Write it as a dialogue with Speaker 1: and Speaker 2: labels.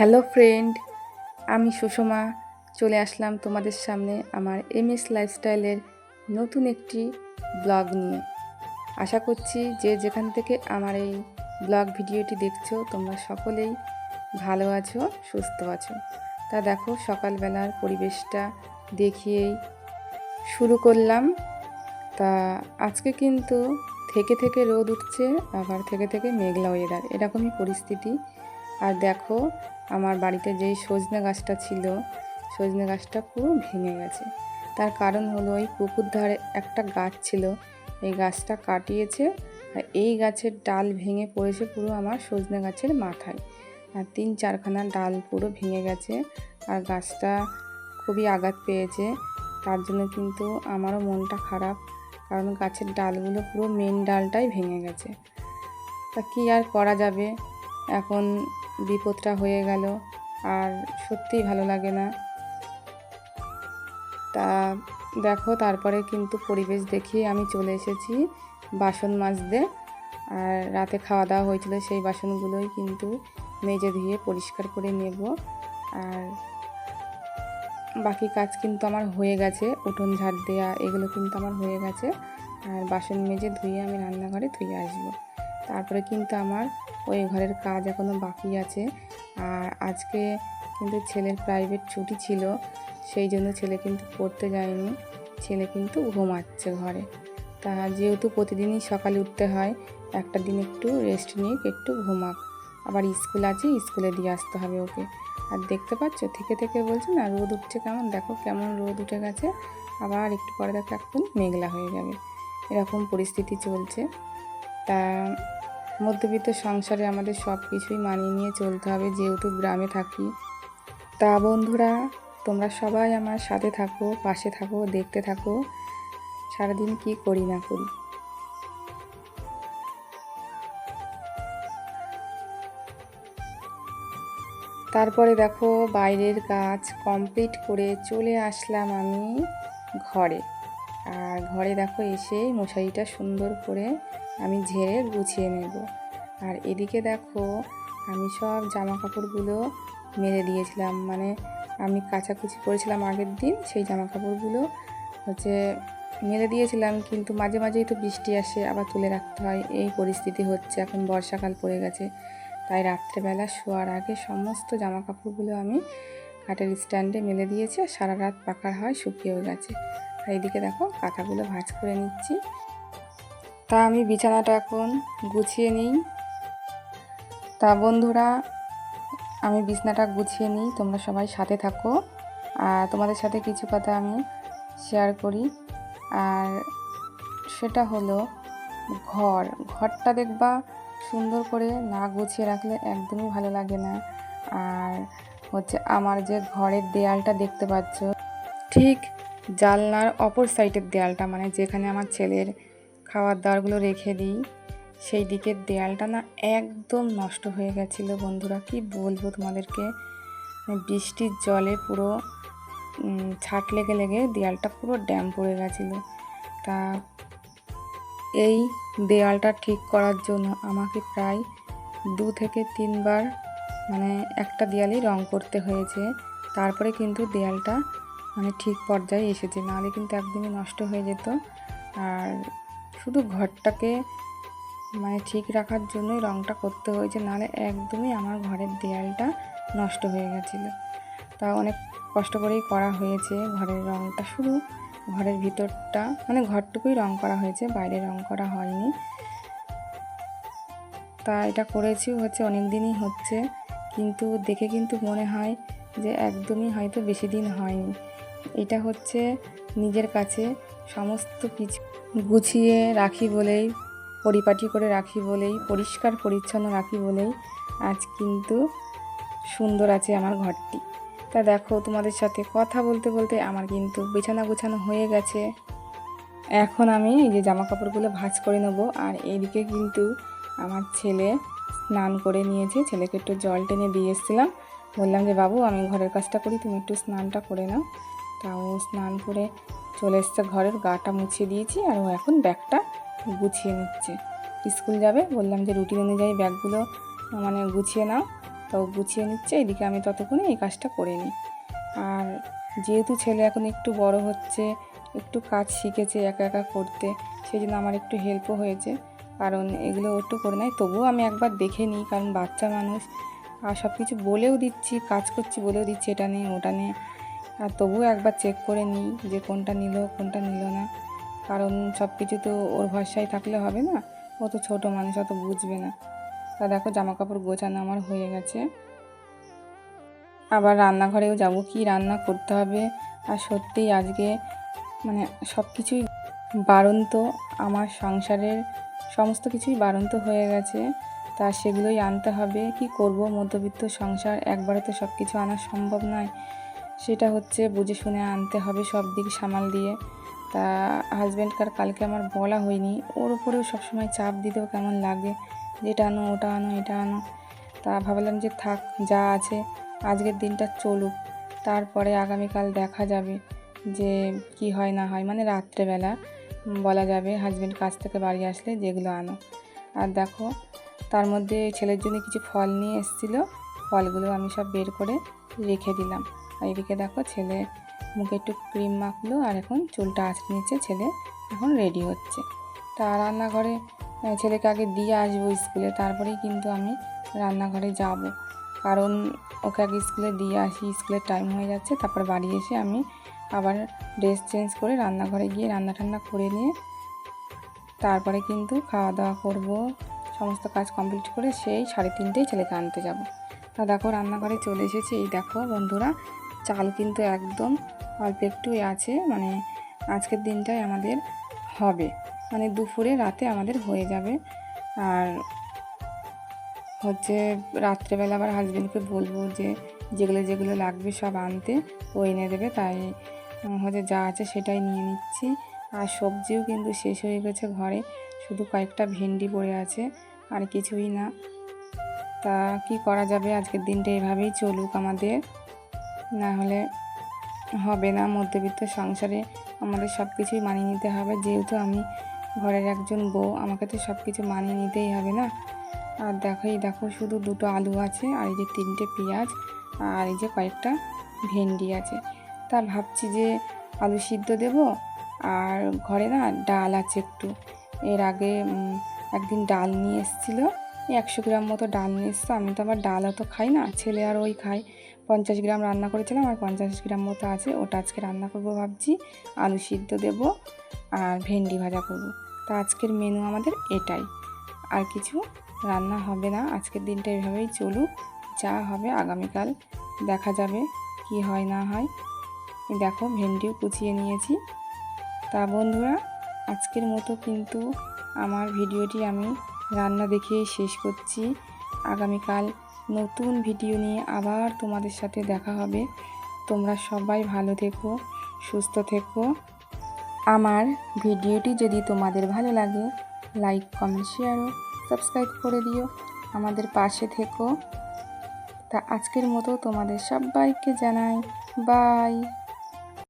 Speaker 1: Hello friend, আমি সুষমা। চলে আসলাম তোমাদের সামনে আমার এম এস লাইফস্টাইলের নতুন একটি ব্লগ নিয়ে। আশা করছি যে যেখান থেকে আমার এই ব্লগ ভিডিওটি দেখছ, তোমরা সকলেই ভালো আছো, সুস্থ আছো। তা দেখো, সকালবেলার পরিবেশটা দেখিয়েই শুরু করলাম। তা আজকে কিন্তু থেকে থেকে রোদ উঠছে, আবার থেকে থেকে মেঘলা ওয়েদার এরকমই পরিস্থিতি আর দেখো, আমার বাড়িতে যেই সজনে গাছটা ছিল, সজনে গাছটা পুরো ভেঙে গেছে। তার কারণ হলো ওই পুকুর ধারে একটা গাছ ছিল, এই গাছটা কাটিয়েছে আর এই গাছের ডাল ভেঙে পড়েছে পুরো আমার সজনে গাছের মাথায়। আর তিন চারখানা ডাল পুরো ভেঙে গেছে আর গাছটা খুবই আঘাত পেয়েছে। তার জন্য কিন্তু আমারও মনটা খারাপ, কারণ গাছের ডালগুলো পুরো মেন ডালটাই ভেঙে গেছে। তা কী আর করা যাবে? এখন বিপদটা হয়ে গেল, আর সত্যিই ভালো লাগে না। তা দেখো, তারপরে কিন্তু পরিবেশ দেখিয়ে আমি চলে এসেছি বাসন মাজতে। আর রাতে খাওয়া দাওয়া হয়েছিল সেই বাসনগুলোই কিন্তু মেজে ধুয়ে পরিষ্কার করে নেব। আর বাকি কাজ কিন্তু আমার হয়ে গেছে, উঠোন ঝাড় দেওয়া এগুলো কিন্তু আমার হয়ে গেছে। আর বাসন মেজে ধুয়ে আমি রান্নাঘরে ধুয়ে আসব। তারপরে কিন্তু আমার ওই ঘরের কাজ এখনও বাকি আছে। আর আজকে কিন্তু ছেলের প্রাইভেট ছুটি ছিল, সেই জন্য ছেলে কিন্তু পড়তে যায়নি। ছেলে কিন্তু ঘুমাচ্ছে ঘরে। তা যেহেতু প্রতিদিনই সকালে উঠতে হয়, একটা দিন একটু রেস্ট নিয়ে একটু ঘুমাক। আবার স্কুল আছে স্কুলে দিয়ে আসতে হবে ওকে। আর দেখতে পাচ্ছ, থেকে থেকে বলছে, না, রোদ উঠছে কেমন? দেখো কেমন রোদ উঠে গেছে। আবার একটু পরে দেখো, এখন মেঘলা হয়ে যাবে। এরকম পরিস্থিতি চলছে। তা মধ্যবিত্ত সংসারে আমাদের সব কিছুই মানিয়ে নিয়ে চলতে হবে। যেহেতু গ্রামে থাকি, তা বন্ধুরা, তোমরা সবাই আমার সাথে থাকো, পাশে থাকো, দেখতে থাকো। সারাদিন কি করি না করি। তারপরে দেখো, বাইরের কাজ কমপ্লিট করে চলে আসলাম আমি ঘরে। আর ঘরে দেখো এসে মশারিটা সুন্দর করে আমি ঝেড়ে গুছিয়ে নেব। আর এদিকে দেখো আমি সব জামা কাপড়গুলো মেরে দিয়েছিলাম। মানে আমি কাচাকুচি করেছিলাম আগের দিন, সেই জামা কাপড়গুলো হচ্ছে মেরে দিয়েছিলাম, কিন্তু মাঝে মাঝেই তো বৃষ্টি আসে, আবার তুলে রাখতে হয়। এই পরিস্থিতি হচ্ছে, এখন বর্ষাকাল পড়ে গেছে। তাই রাত্রেবেলা শোয়ার আগে সমস্ত জামা কাপড়গুলো আমি কাঠের স্ট্যান্ডে মেলে দিয়েছি, আর সারা রাত পাকার হয় শুকিয়েও গেছে। এইদিকে দেখো কাঁথাগুলো ভাঁজ করে নিচ্ছি। তা আমি বিছানাটা এখন গুছিয়ে নিই। তা বন্ধুরা, আমি বিছনাটা গুছিয়ে নিই, তোমরা সবাই সাথে থাকো। আর তোমাদের সাথে কিছু কথা আমি শেয়ার করি। আর সেটা হলো ঘর। ঘরটা দেখবা সুন্দর করে না গুছিয়ে রাখলে একদমই ভালো লাগে না। আর হচ্ছে আমার যে ঘরের দেয়ালটা দেখতে পাচ্ছ, ঠিক জালনার অপর সাইডের দেয়ালটা মানে যেখানে আমার ছেলের খাবার দাওয়ারগুলো রেখে দিই, সেই দিকের দেয়ালটা না একদম নষ্ট হয়ে গেছিল। বন্ধুরা, কি বলব তোমাদেরকে? মানে বৃষ্টির জলে পুরো ছাট লেগে লেগে দেয়ালটা পুরো ড্যাম পড়ে গেছিল। তা এই দেয়ালটা ঠিক করার জন্য আমাকে প্রায় দু থেকে তিনবার মানে একটা দেয়ালই রং করতে হয়েছে। তারপরে কিন্তু দেয়ালটা মানে ঠিক পর্যায়ে এসেছে। নাহলে কিন্তু একদমই নষ্ট হয়ে যেত। আর শুধু ঘরটাকে মানে ঠিক রাখার জন্যই রঙটা করতে হয়েছে, নাহলে একদমই আমার ঘরের দেয়ালটা নষ্ট হয়ে গেছিল। তা অনেক কষ্ট করেই করা হয়েছে ঘরের রঙটা শুধু ঘরের ভিতরটা মানে ঘরটুকুই রং করা হয়েছে, বাইরে রং করা হয়নি। তা এটা করেছি হচ্ছে অনেক দিনই হচ্ছে। কিন্তু দেখে কিন্তু মনে হয় যে একদমই হয়তো বেশি দিন হয়নি। এটা হচ্ছে নিজের কাছে সমস্ত কিছু গুছিয়ে রাখি বলেই, পরিপাটি করে রাখি বলেই, পরিষ্কার পরিচ্ছন্ন রাখি বলেই আজ কিন্তু সুন্দর আছে আমার ঘরটি। তা দেখো তোমাদের সাথে কথা বলতে বলতে আমার কিন্তু বিছানা গুছানো হয়ে গেছে। এখন আমি এই যে জামা কাপড়গুলো ভাজ করে নেব আর এইদিকে কিন্তু আমার ছেলে স্নান করে নিয়েছে। ছেলেকে একটু জল টেনে দিয়ে এসেছিলাম। বললাম যে, বাবু, আমি ঘরের কাজটা করি, তুমি একটু স্নানটা করে নাও। তাও স্নান করে চলে এসছে ঘরের, গাটা মুছিয়ে দিয়েছি আর ও এখন ব্যাগটা গুছিয়ে নিচ্ছে। স্কুল যাবে, বললাম যে রুটিন অনুযায়ী ব্যাগগুলো মানে গুছিয়ে নাও। তো ও গুছিয়ে নিচ্ছে, এদিকে আমি ততক্ষণে এই কাজটা করে নিই। আর যেহেতু ছেলে এখন একটু বড় হচ্ছে, একটু কাজ শিখেছে একা একা করতে সেই জন্য আমার একটু হেল্পও হয়েছে। কারণ এগুলো ও একটু করে নেয়, তবুও আমি একবার দেখে নিই, কারণ বাচ্চা মানুষ, আর সব কিছু বলেও দিচ্ছি, কাজ করছি বলেও দিচ্ছি, এটা নিয়ে ওটা নিয়ে আর তবুও একবার চেক করে নিই যে কোনটা নিল কোনটা নিল না। কারণ সব কিছু তো ওর ভরসায় থাকলে হবে না। ও তো ছোটো মানুষ অত বুঝবে না। তা দেখো জামা কাপড় গোছানো আমার হয়ে গেছে। আবার রান্নাঘরেও যাব কি রান্না করতে হবে। আর সত্যিই আজকে মানে সব কিছুই বাড়ন্ত আমার সংসারের সমস্ত কিছুই বাড়ন্ত হয়ে গেছে। তা সেগুলোই আনতে হবে। কি করব? মধ্যবিত্ত সংসার, একবারে তো সব কিছু আনা সম্ভব নয়। সেটা হচ্ছে বুঝে শুনে আনতে হবে সব দিক সামাল দিয়ে। তা হাজব্যান্ডকার কালকে আমার বলা হয়নি। ওর উপরেও সবসময় চাপ দিতেও কেমন লাগে? যে এটা আনো, ওটা আনো, এটা আনো। তা ভাবলাম যে থাক, যা আছে, আজকের দিনটা চলুক। তারপরে আগামীকাল দেখা যাবে যে কি হয়, না হয়। মানে রাত্রেবেলা বলা যাবে হাজব্যান্ড কাজ থেকে বাড়ি আসলে যেগুলো আনো। আর দেখো, তার মধ্যে ছেলের জন্য কিছু ফল নিয়ে এসেছিল। ফলগুলো আমি সব বের করে রেখে দিলাম। এদিকে দেখো ছেলে মুখে একটু ক্রিম মাখলো, আর এখন চুলটা আঁচড়ে নিচ্ছে ছেলে এখন রেডি হচ্ছে। তা রান্নাঘরে ছেলেকে আগে দিয়ে আসব স্কুলে, তারপরেই কিন্তু আমি রান্নাঘরে যাব। কারণ ওকে আগে স্কুলে দিয়ে আসি, স্কুলের টাইম হয়ে যাচ্ছে, তারপর বাড়ি এসে আমি আবার ড্রেস চেঞ্জ করে রান্নাঘরে গিয়ে রান্না টান্না করে নিয়ে তারপরে কিন্তু খাওয়া দাওয়া করব, সমস্ত কাজ কমপ্লিট করে সেই সাড়ে তিনটেই ছেলেকে আনতে যাব। তা দেখো রান্নাঘরে চলে এসেছি, এই দেখো বন্ধুরা চাল কিন্তু একদম অল্প একটুই আছে মানে আজকের দিনটাই আমাদের হবে। মানে দুপুরে রাতে আমাদের হয়ে যাবে। আর হচ্ছে রাত্রেবেলা আবার হাজবেন্ডকে বলব যে, যেগুলো যেগুলো লাগবে সব আনতে, ও এনে দেবে, তাই হচ্ছে যা আছে সেটাই নিয়ে নিচ্ছি। আর সবজিও কিন্তু শেষ হয়ে গেছে ঘরে, শুধু কয়েকটা ভেন্ডি পড়ে আছে, আর কিছুই না। তা কি করা যাবে? আজকের দিনটা এভাবেই চলুক আমাদের। না হলে হবে না। মধ্যবিত্ত সংসারে আমাদের সব কিছুই মানিয়ে নিতে হবে। যেহেতু আমি ঘরের একজন বউ, আমাকে তো সব কিছু মানিয়ে নিতেই হবে না? আর দেখো, এই দেখো, শুধু দুটো আলু আছে আর এই যে তিনটে পেঁয়াজ আর এই যে কয়েকটা ভেন্ডি আছে। তা ভাবছি যে আলু সিদ্ধ দেব আর ঘরে না ডাল আছে একটু। এর আগে একদিন ডাল নিয়ে এসেছিল। একশো গ্রাম মতো ডাল নিয়ে এসছে। আমি তো আবার ডাল অত খাই না, ছেলে আর ওই খায়। পঞ্চাশ গ্রাম রান্না করেছিলাম আর পঞ্চাশ গ্রাম মতো আছে, ওটা আজকে রান্না করব ভাবছি। আলু সিদ্ধ দেব আর ভেন্ডি ভাজা করব। তা আজকের মেনু আমাদের এটাই। আর কিছু রান্না হবে না, আজকের দিনটা এভাবেই চলুক। যা হবে আগামীকাল, দেখা যাবে কি হয় না হয়। দেখো ভেন্ডিও কুচিয়ে নিয়েছি। তা বন্ধুরা, আজকের মতো কিন্তু আমার ভিডিওটি আমি রান্না দেখিয়েই শেষ করছি। আগামীকাল নতুন ভিডিও নিয়ে আবার তোমাদের সাথে দেখা হবে। তোমরা সবাই ভালো থেকো, সুস্থ থেকো। আমার ভিডিওটি যদি তোমাদের ভালো লাগে, লাইক, কমেন্ট, শেয়ার সাবস্ক্রাইব করে দিও। আমাদের পাশে থেকো। তা আজকের মতো তোমাদের সবাইকে জানাই, বাই।